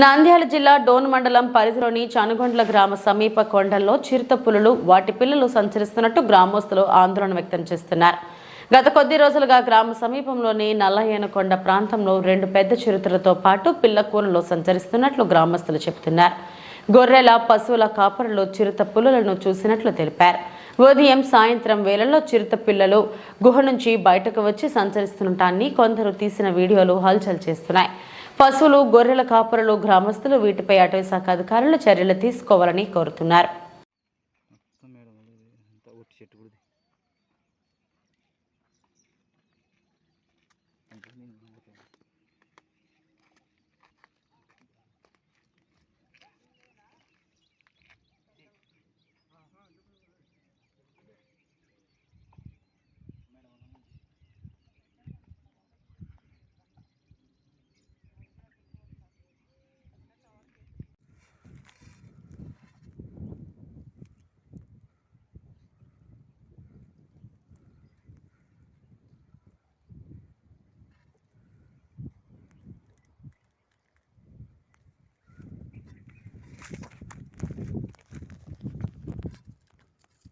నంద్యాల జిల్లా డోన్ మండలం పరిధిలోని చనుగొండ్ల గ్రామ సమీప కొండల్లో చిరుత పులులు వాటి పిల్లలు సంచరిస్తున్నట్టు గ్రామస్తులు ఆందోళన వ్యక్తం చేస్తున్నారు. గత కొద్ది రోజులుగా గ్రామ సమీపంలోని నల్లయ్యనకొండ ప్రాంతంలో రెండు పెద్ద చిరుతలతో పాటు పిల్ల కూనలు సంచరిస్తున్నట్లు గ్రామస్తులు చెబుతున్నారు. గొర్రెల పశువుల కాపరులు చిరుత పులులను చూసినట్లు తెలిపారు. ఉదయం సాయంత్రం వేళల్లో చిరుత పిల్లలు గుహ నుంచి బయటకు వచ్చి సంచరిస్తుండటాన్ని కొందరు తీసిన వీడియోలు హల్చల్ చేస్తున్నాయి. పశువులు గొర్రెల కాపరులు గ్రామస్తులు వీటిపై అటవీ శాఖ అధికారులు చర్యలు తీసుకోవాలని కోరుతున్నారు.